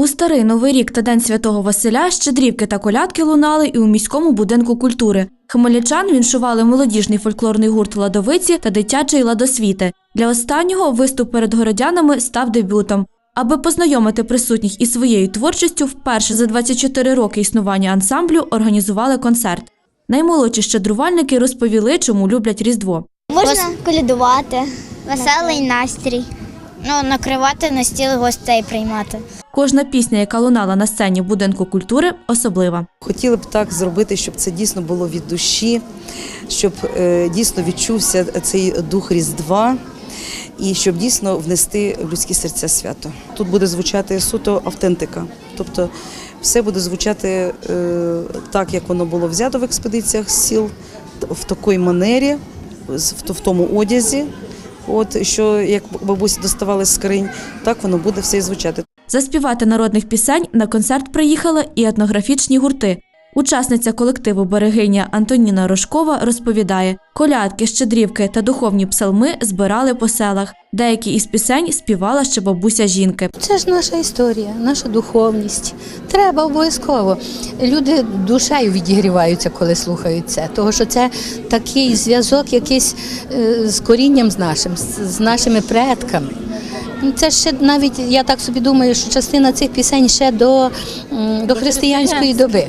У старий новий рік та День Святого Василя щедрівки та колядки лунали і у міському будинку культури. Хмельничан віншували молодіжний фольклорний гурт Ладовиці та дитячий ладосвіти. Для останнього виступ перед городянами став дебютом. Аби познайомити присутніх із своєю творчістю, вперше за 24 роки існування ансамблю організували концерт. Наймолодші щедрувальники розповіли, чому люблять Різдво. Можна колядувати, веселий настрій. Ну, накривати на стіл гостей приймати. Кожна пісня, яка лунала на сцені будинку культури, особлива. Хотіли б так зробити, щоб це дійсно було від душі, щоб е, дійсно відчувся цей дух Різдва і щоб дійсно внести в людські серця свято. Тут буде звучати суто автентика, тобто все буде звучати е, так, як воно було взято в експедиціях з сіл, в такій манері, в, в тому одязі. От що як бабусі доставали скринь, так воно буде все і звучати. Заспівати народних пісень на концерт приїхали і етнографічні гурти. Учасниця колективу берегиня Антоніна Рожкова розповідає, колядки, щедрівки та духовні псалми збирали по селах. Деякі із пісень співала ще бабуся жінки. Це ж наша історія, наша духовність. Треба обов'язково. Люди душею відігріваються, коли слухають це. Тому що це такий зв'язок якийсь е, з корінням з нашим, з- нашими предками. Ну, Це ще навіть, я так собі думаю, що частина цих пісень ще до, до християнської доби.